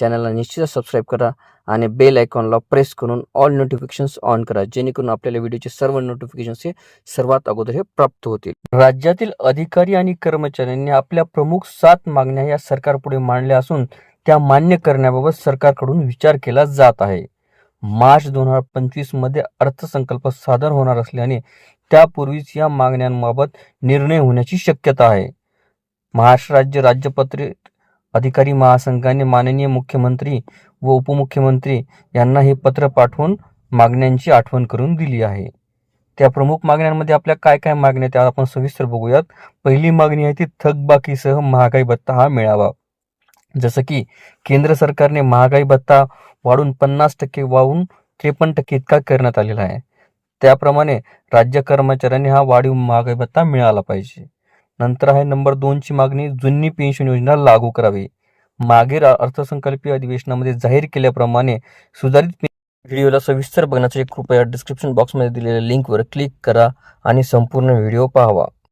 चॅनलला निश्चितच सबस्क्राईब करा आणि बेल आयकॉनला प्रेस करून ऑल नोटिफिकेशन्स ऑन करा जेणेकरून आपल्याला व्हिडिओचे सर्व नोटिफिकेशन्स हे सर्वात अगोदर हे प्राप्त होतील. राज्यातील अधिकारी आणि कर्मचाऱ्यांनी आपल्या प्रमुख सात मागण्या या सरकारपुढे मांडल्या असून त्या मान्य करण्याबाबत सरकारकडून विचार केला जात आहे. मार्च दोन हजार पंचवीसमध्ये अर्थसंकल्प सादर होणार असल्याने त्यापूर्वीच या मागण्यांबाबत निर्णय होण्याची शक्यता आहे. महाराष्ट्र राज्य राज्यपत्रित अधिकारी महासंघाने माननीय मुख्यमंत्री व उपमुख्यमंत्री यांना हे पत्र पाठवून मागण्यांची आठवण करून दिली आहे. त्या प्रमुख मागण्यांमध्ये आपल्या काय काय मागण्या त्या आपण सविस्तर बघूयात. पहिली मागणी आहे ती थकबाकीसह महागाई भत्ता हा मिळावा. जसं की केंद्र सरकारने महागाई भत्ता वाढून पन्नास टक्के वाढून त्रेपन्न टक्के इतका करण्यात आलेला आहे. त्याप्रमाणे राज्य कर्मचाऱ्यांनी हा वाढीव महागाई भत्ता मिळाला पाहिजे. नंतर आहे नंबर दोनची मागणी जुनी पेन्शन योजना लागू करावी. मागील अर्थसंकल्पीय अधिवेशनामध्ये जाहीर केल्याप्रमाणे सुधारित व्हिडिओला सविस्तर बघण्यासाठी कृपया डिस्क्रिप्शन बॉक्समध्ये दिलेल्या लिंकवर क्लिक करा आणि संपूर्ण व्हिडिओ पाहावा.